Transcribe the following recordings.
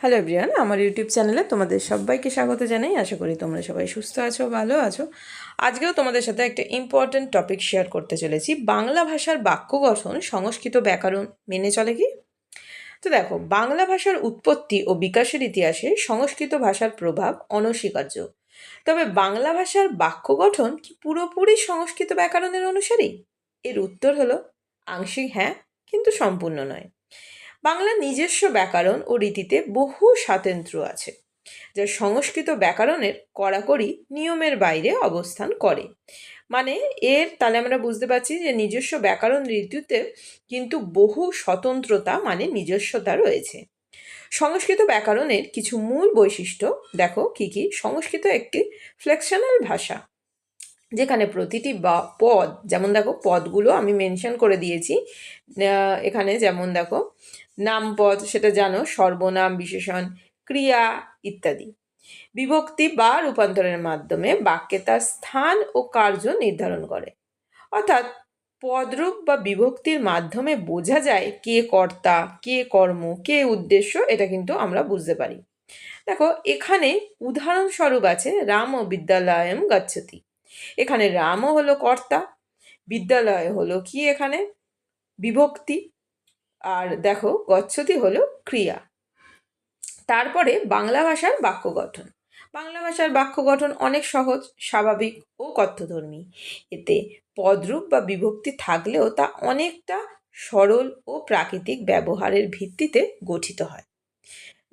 Hello everyone আমার YouTube চ্যানেলে তোমাদের সবাইকে স্বাগত জানাই। আশা করি তোমরা সবাই সুস্থ আছো, ভালো আছো। আজকেও তোমাদের সাথে একটা ইম্পর্ট্যান্ট টপিক শেয়ার করতে চলেছি। বাংলা ভাষার বাক্য গঠন সংস্কৃত ব্যাকরণ মেনে চলে কি? তো দেখো, বাংলা ভাষার উৎপত্তি ও বিকাশের ইতিহাসে সংস্কৃত ভাষার প্রভাব অনস্বীকার্য। তবে বাংলা ভাষার বাক্য গঠন কি পুরোপুরি সংস্কৃত ব্যাকরণের অনুসারী? এর উত্তর হলো, আংশিক হ্যাঁ কিন্তু সম্পূর্ণ নয়। বাংলার নিজস্ব ব্যাকরণ ও রীতিতে বহু স্বাতন্ত্র্য আছে, যা সংস্কৃত ব্যাকরণের কড়াকড়ি নিয়মের বাইরে অবস্থান করে। মানে এর, তাহলে আমরা বুঝতে পারছি যে নিজস্ব ব্যাকরণ রীতিতে কিন্তু বহু স্বতন্ত্রতা মানে নিজস্বতা রয়েছে। সংস্কৃত ব্যাকরণের কিছু মূল বৈশিষ্ট্য, দেখো কি কি? সংস্কৃত একটি ফ্লেকশনাল ভাষা। যেখানে প্রতিটি বা পদ, যেমন দেখো পদগুলো আমি মেনশন করে দিয়েছি এখানে যেমন দেখো নামপদ সেটা জানো, সর্বনাম, বিশেষণ, ক্রিয়া ইত্যাদি। বিভক্তি বা রূপান্তরের মাধ্যমে বাক্যে তার স্থান ও কার্য নির্ধারণ করে। অর্থাৎ পদরূপ বা বিভক্তির মাধ্যমে বোঝা যায় কে কর্তা, কে কর্ম, কে উদ্দেশ্য, এটা কিন্তু আমরা বুঝতে পারি। দেখো এখানে উদাহরণস্বরূপ আছে রাম ও বিদ্যালয়ম গচ্ছতি। এখানে রামও হলো কর্তা, বিদ্যালয় হলো কি এখানে? বিভক্তি। আর দেখো, গচ্ছতি হলো ক্রিয়া। তারপরে বাংলা ভাষার বাক্য গঠন। বাংলা ভাষার বাক্য গঠন অনেক সহজ, স্বাভাবিক ও কথ্যধর্মী। এতে পদরূপ বা বিভক্তি থাকলেও তা অনেকটা সরল ও প্রাকৃতিক ব্যবহারের ভিত্তিতে গঠিত হয়।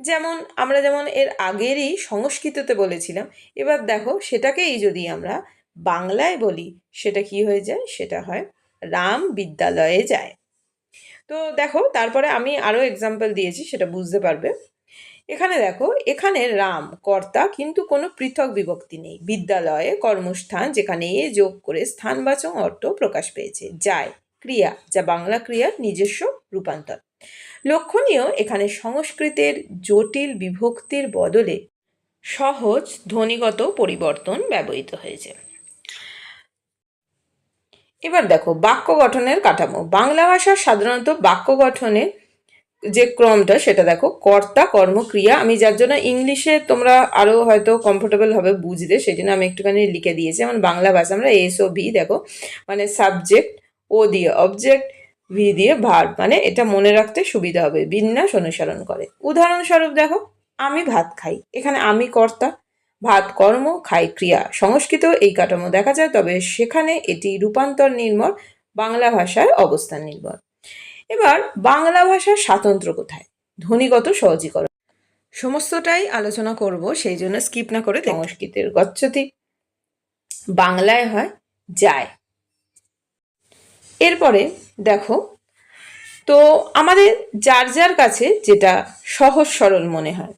যেমন, আমরা যেমন এর আগেরই সংস্কৃততে বলেছিলাম, এবার দেখো, সেটাকেই যদি আমরা বাংলায় বলি, সেটা কি হয়ে যায়? সেটা হয় রাম বিদ্যালয়ে যায়। তো দেখো, তারপরে আমি আরও এক্সাম্পল দিয়েছি, সেটা বুঝতে পারবে। এখানে দেখো, এখানে রাম কর্তা কিন্তু কোনো পৃথক বিভক্তি নেই। বিদ্যালয়ে কর্মস্থান যেখানে এ যোগ করে স্থানবাচক অর্থ প্রকাশ পেয়েছে। যায়, ক্রিয়া, যা বাংলা ক্রিয়ার নিজস্ব রূপান্তর। লক্ষণীয়, এখানে সংস্কৃতের জটিল বিভক্তির বদলে সহজ, ধ্বনিগত পরিবর্তন ব্যবহৃত হয়েছে। এবার দেখো, বাক্য গঠনের কাঠামো। বাংলা ভাষার সাধারণত বাক্য গঠনের যে ক্রমটা, সেটা দেখো, কর্তা, কর্মক্রিয়া। আমি যার জন্য ইংলিশে তোমরা আরও হয়তো কমফোর্টেবল হবে বুঝতে সেই জন্য আমি একটুখানি লিখে দিয়েছি। যেমন বাংলা ভাষা, আমরা এস ও ভি, দেখো মানে সাবজেক্ট ও দিয়ে অবজেক্ট ভি দিয়ে ভার মানে এটা মনে রাখতে সুবিধা হবে, বিন্যাস অনুসরণ করে। উদাহরণস্বরূপ দেখো, আমি ভাত খাই। এখানে আমি কর্তা ভাত, কর্ম, খাই, ক্রিয়া। সংস্কৃত এই কাঠামো দেখা যায়, তবে সেখানে এটি রূপান্তর নির্ভর বাংলা ভাষায় অবস্থান নির্ভর এবার বাংলা ভাষার স্বাতন্ত্র্য কোথায়? ধ্বনিগত সহজীকরণ। সমস্তটাই আলোচনা করব, সেই জন্য স্কিপ না করে সংস্কৃতের গচ্ছতি। বাংলায় হয় যায়। এরপরে দেখো, তো আমাদের যার যার কাছে যেটা সহজ সরল মনে হয়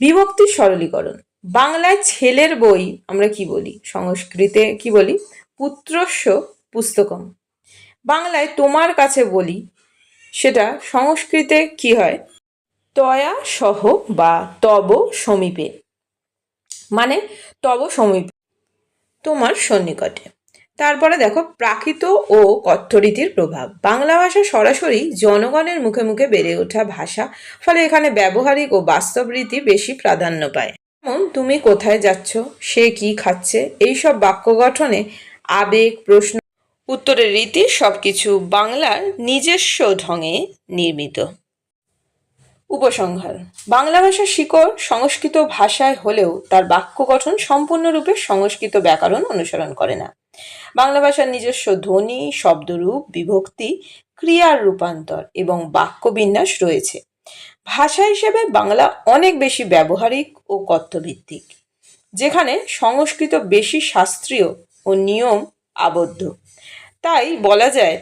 বিভক্তির সরলীকরণ। বাংলায় ছেলের বই আমরা কি বলি? সংস্কৃতে কি বলি? পুত্রস্য পুস্তকম। বাংলায় তোমার কাছে বলি, সেটা সংস্কৃতে কি হয়? তয়া সহ বা তব সমীপে। মানে তব সমীপে, তোমার সন্নিকটে। তারপরে দেখো, প্রাকৃত ও কথ্যরীতির প্রভাব। বাংলা ভাষা সরাসরি জনগণের মুখে মুখে বেড়ে ওঠা ভাষা, ফলে এখানে ব্যবহারিক ও বাস্তব রীতি বেশি প্রাধান্য পায়। যেমন তুমি কোথায় যাচ্ছ? সে কি খাচ্ছে? এইসব বাক্য গঠনে আবেগ, প্রশ্ন, উত্তরের রীতি সবকিছু বাংলার নিজস্ব ঢঙে নির্মিত। উপসংহার, বাংলা ভাষার শিকড় সংস্কৃত ভাষায় হলেও তার বাক্য গঠন সম্পূর্ণরূপে সংস্কৃত ব্যাকরণ অনুসরণ করে না। বাংলা ভাষার নিজস্ব ধ্বনি, শব্দরূপ, বিভক্তি, ক্রিয়ার রূপান্তর এবং বাক্যবিন্যাস রয়েছে। ভাষা হিসেবে বাংলা অনেক বেশি ব্যবহারিক ও কথ্যভিত্তিক যেখানে সংস্কৃত বেশি শাস্ত্রীয় ও নিয়ম আবদ্ধ। তাই বলা যায়,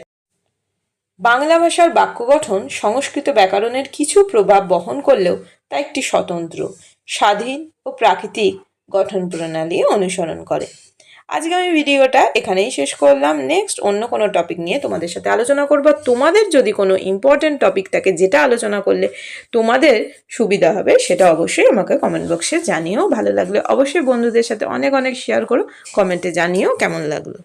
বাংলা ভাষার বাক্য গঠন সংস্কৃত ব্যাকরণের কিছু প্রভাব বহন করলেও তা একটি স্বতন্ত্র, স্বাধীন ও প্রাকৃতিক গঠন প্রণালী অনুসরণ করে। আজকে আমি ভিডিওটা এখানেই শেষ করলাম। নেক্সট অন্য কোনো টপিক নিয়ে তোমাদের সাথে আলোচনা করব। তোমাদের যদি কোনো ইম্পর্টেন্ট টপিক থাকে, যেটা আলোচনা করলে তোমাদের সুবিধা হবে, সেটা অবশ্যই আমাকে কমেন্ট বক্সে জানিও। ভালো লাগলে অবশ্যই বন্ধুদের সাথে অনেক অনেক শেয়ার করো। কমেন্টে জানিও কেমন লাগল।